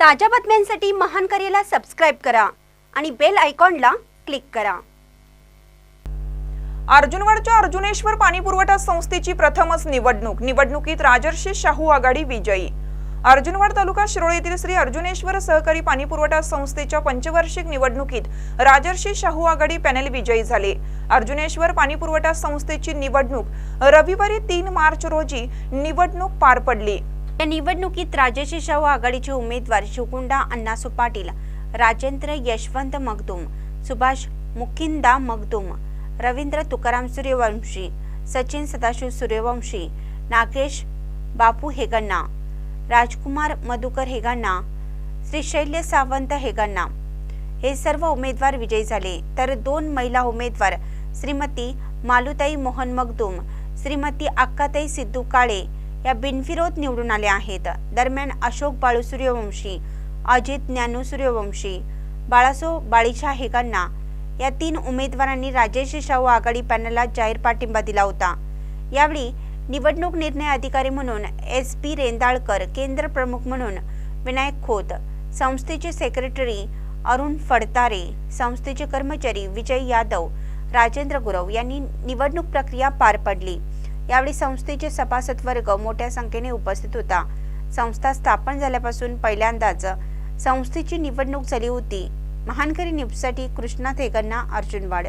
ताज्या बातम्यांसाठी महान करेला सबस्क्राईब करा आणि बेल आयकॉनला क्लिक करा. अर्जुनगडच्या अर्जुनेश्वर पाणी पुरवठा संस्थेची प्रथमच निवडणूक. निवडणुकीत राजर्षी शाहू आघाडी विजयी. अर्जुनवाड तालुका शिरोळ येथील श्री अर्जुनेश्वर सहकारी पाणी पुरवठा संस्थेच्या पंचवार्षिक निवडणुकीत राजर्षी शाहू आघाडी पॅनेल विजयी झाले. अर्जुनेश्वर पाणी पुरवठा संस्थेची निवडणूक रविवारी तीन मार्च रोजी निवडणूक पार पडली. या निवडणुकीत राजेशी शाहू आघाडीचे उमेदवार शिवकुंडा अण्णासू पाटील राजेंद्र यशवंत मगदूम सुभाष मुखिंदा मगदूम रवींद्र तुकाराम सूर्यवंशी सचिन सदाशिव सूर्यवंशी नागेश बापू हेगण्णा राजकुमार मधुकर हेगण्णा श्री शैल्य सावंत हेगण्णा. हे सर्व उमेदवार विजयी झाले. तर दोन महिला उमेदवार श्रीमती मालुताई मोहन मगदूम श्रीमती अक्काताई सिद्धू काळे या बिनविरोध निवडून आल्या आहेत. दरम्यान अशोक बाळू सूर्यवंशी अजित ज्ञानू सूर्यवंशी बाळासो बाळीशा हेकांना या तीन उमेदवारांनी राजेश शाहू आघाडी पॅनलला जाहीर पाठिंबा दिला होता. यावेळी निवडणूक निर्णय अधिकारी म्हणून एस पी रेंदाळकर केंद्र प्रमुख म्हणून विनायक खोत संस्थेचे सेक्रेटरी अरुण फडतारे संस्थेचे कर्मचारी विजय यादव राजेंद्र गुरव यांनी निवडणूक प्रक्रिया पार पडली. यावेळी संस्थेचे सभासद वर्ग मोठ्या संख्येने उपस्थित होता. संस्था स्थापन झाल्यापासून पहिल्यांदाच संस्थेची निवडणूक झाली होती. महानकरी न्यूजसाठी कृष्णा थेगन्ना अर्जुनवाड